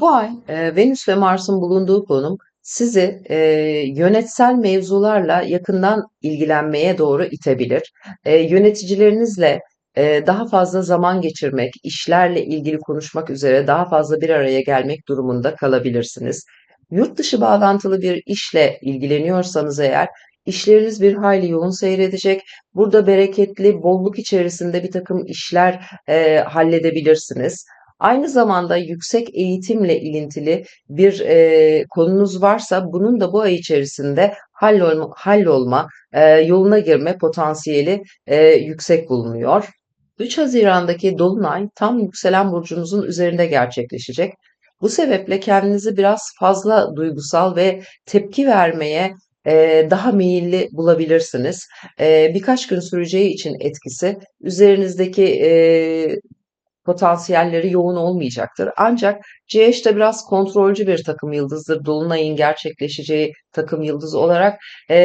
Bu ay e, Venüs ve Mars'ın bulunduğu konum sizi e, yönetsel mevzularla yakından ilgilenmeye doğru itebilir. E, yöneticilerinizle e, daha fazla zaman geçirmek, işlerle ilgili konuşmak üzere daha fazla bir araya gelmek durumunda kalabilirsiniz. Yurt dışı bağlantılı bir işle ilgileniyorsanız eğer, işleriniz bir hayli yoğun seyredecek. Burada bereketli, bolluk içerisinde bir takım işler e, halledebilirsiniz. Aynı zamanda yüksek eğitimle ilintili bir e, konunuz varsa bunun da bu ay içerisinde hallolma, hallolma e, yoluna girme potansiyeli e, yüksek bulunuyor. 3 Haziran'daki Dolunay tam yükselen burcunuzun üzerinde gerçekleşecek. Bu sebeple kendinizi biraz fazla duygusal ve tepki vermeye e, daha meyilli bulabilirsiniz. E, birkaç gün süreceği için etkisi üzerinizdeki e, potansiyelleri yoğun olmayacaktır. Ancak CH de biraz kontrolcü bir takım yıldızdır. Dolunay'ın gerçekleşeceği takım yıldız olarak e,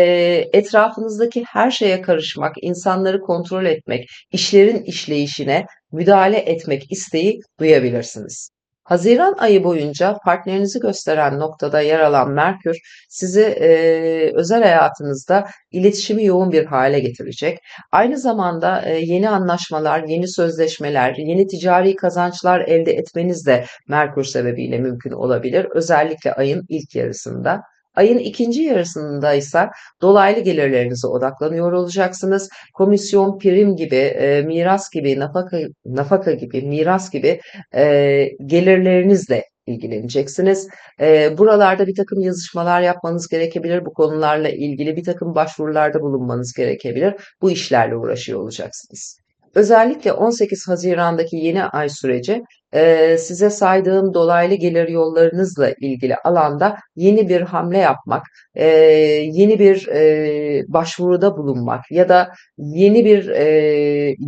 etrafınızdaki her şeye karışmak, insanları kontrol etmek, işlerin işleyişine müdahale etmek isteği duyabilirsiniz. Haziran ayı boyunca partnerinizi gösteren noktada yer alan Merkür sizi e, özel hayatınızda iletişimi yoğun bir hale getirecek. Aynı zamanda e, yeni anlaşmalar, yeni sözleşmeler, yeni ticari kazançlar elde etmeniz de Merkür sebebiyle mümkün olabilir. Özellikle ayın ilk yarısında. Ayın ikinci yarısında ise dolaylı gelirlerinize odaklanıyor olacaksınız. Komisyon, prim gibi, e, miras gibi, nafaka, nafaka gibi, miras gibi e, gelirlerinizle ilgileneceksiniz. E, buralarda bir takım yazışmalar yapmanız gerekebilir. Bu konularla ilgili bir takım başvurularda bulunmanız gerekebilir. Bu işlerle uğraşıyor olacaksınız. Özellikle 18 Haziran'daki yeni ay süreci size saydığım dolaylı gelir yollarınızla ilgili alanda yeni bir hamle yapmak, yeni bir başvuruda bulunmak ya da yeni bir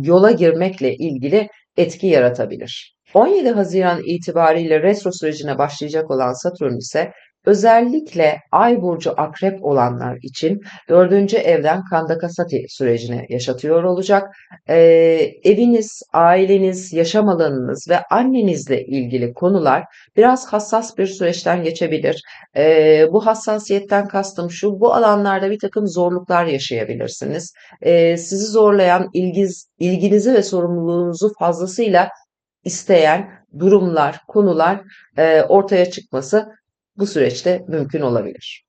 yola girmekle ilgili etki yaratabilir. 17 Haziran itibariyle retro sürecine başlayacak olan Satürn ise özellikle Ay burcu akrep olanlar için dördüncü evden Kandakasati sürecini yaşatıyor olacak. Ee, eviniz, aileniz, yaşam alanınız ve annenizle ilgili konular biraz hassas bir süreçten geçebilir. Ee, bu hassasiyetten kastım şu, bu alanlarda bir takım zorluklar yaşayabilirsiniz. Ee, sizi zorlayan ilgiz, ilginizi ve sorumluluğunuzu fazlasıyla isteyen durumlar, konular e, ortaya çıkması bu süreçte mümkün olabilir.